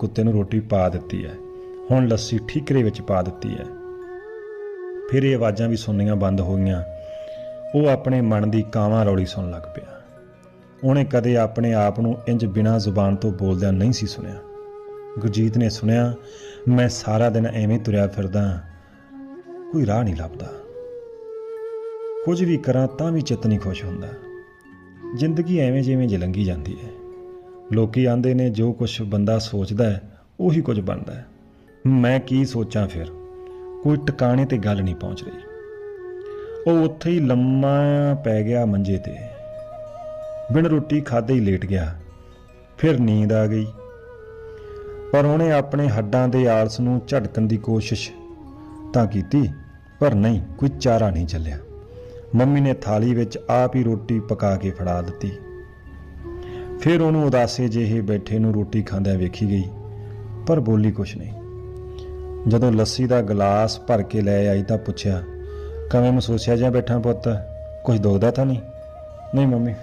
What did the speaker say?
ਕੁੱਤੇ ਨੂੰ ਰੋਟੀ ਪਾ ਦਿੱਤੀ ਹੈ। ਹੁਣ ਲੱਸੀ ਠੀਕਰੇ ਵਿੱਚ ਪਾ ਦਿੱਤੀ ਹੈ। ਫਿਰ ਇਹ ਆਵਾਜ਼ਾਂ ਵੀ ਸੁਣਨੀਆਂ ਬੰਦ ਹੋ ਗਈਆਂ। ਉਹ ਆਪਣੇ ਮਨ ਦੀ ਕਾਵਾਂ ਰੌਲੀ ਸੁਣਨ ਲੱਗ ਪਿਆ। ਉਹਨੇ ਕਦੇ ਆਪਣੇ ਆਪ ਨੂੰ ਇੰਜ ਬਿਨਾਂ ਜ਼ੁਬਾਨ ਤੋਂ ਬੋਲਦਿਆਂ ਨਹੀਂ ਸੀ ਸੁਣਿਆ। ਗੁਰਜੀਤ ਨੇ ਸੁਣਿਆ, ਮੈਂ ਸਾਰਾ ਦਿਨ ਐਵੇਂ ਤੁਰਿਆ ਫਿਰਦਾ ਕੋਈ ਰਾਹ ਨਹੀਂ ਲੱਭਦਾ। ਕੁਝ ਵੀ ਕਰਾਂ ਤਾਂ ਵੀ ਚਿੱਤ ਨਹੀਂ ਖੁਸ਼ ਹੁੰਦਾ। ਜ਼ਿੰਦਗੀ ਐਵੇਂ ਜਿਵੇਂ ਜਲੰਗੀ ਜਾਂਦੀ ਹੈ। ਲੋਕੀ ਆਂਦੇ ਨੇ, ਜੋ ਕੁਝ ਬੰਦਾ ਸੋਚਦਾ ਹੈ, ਉਹੀ ਕੁਝ ਬਣਦਾ ਹੈ। ਮੈਂ ਕੀ ਸੋਚਾਂ ਫਿਰ? ਕੋਈ ਟਿਕਾਣੇ ਤੇ ਗੱਲ ਨਹੀਂ ਪਹੁੰਚ ਰਹੀ। ਉਹ ਉੱਥੇ ਹੀ ਲੰਮਾ ਪੈ ਗਿਆ ਮੰਜੇ ਤੇ। ਬਿਨ ਰੋਟੀ ਖਾਦੇ ਹੀ ਲੇਟ ਗਿਆ। ਫਿਰ ਨੀਂਦ ਆ ਗਈ। ਪਰ ਉਹਨੇ ਆਪਣੇ ਹੱਡਾਂ ਦੇ ਆਲਸ ਨੂੰ ਝਟਕਣ ਦੀ ਕੋਸ਼ਿਸ਼ ਤਾਂ ਕੀਤੀ, ਪਰ ਨਹੀਂ, ਕੋਈ ਚਾਰਾ ਨਹੀਂ ਚੱਲਿਆ। ਮੰਮੀ ਨੇ ਥਾਲੀ ਵਿੱਚ ਆਪ ਹੀ ਰੋਟੀ ਪਕਾ ਕੇ ਫੜਾ ਦਿੱਤੀ। ਫਿਰ ਉਹਨੂੰ ਉਦਾਸੇ ਜਿਹੇ ਬੈਠੇ ਨੂੰ ਰੋਟੀ ਖਾਂਦਿਆਂ ਵੇਖੀ ਗਈ, ਪਰ ਬੋਲੀ ਕੁਛ ਨਹੀਂ। ਜਦੋਂ ਲੱਸੀ ਦਾ ਗਲਾਸ ਭਰ ਕੇ ਲੈ ਆਈ ਤਾਂ ਪੁੱਛਿਆ, ਕਵੇਂ ਮਹਿਸੂਸਿਆ ਜਿਹਾ ਬੈਠਾ ਪੁੱਤ? ਕੁਝ ਦੁਖਦਾ ਤਾਂ ਨਹੀਂ? ਨਹੀਂ ਮੰਮੀ।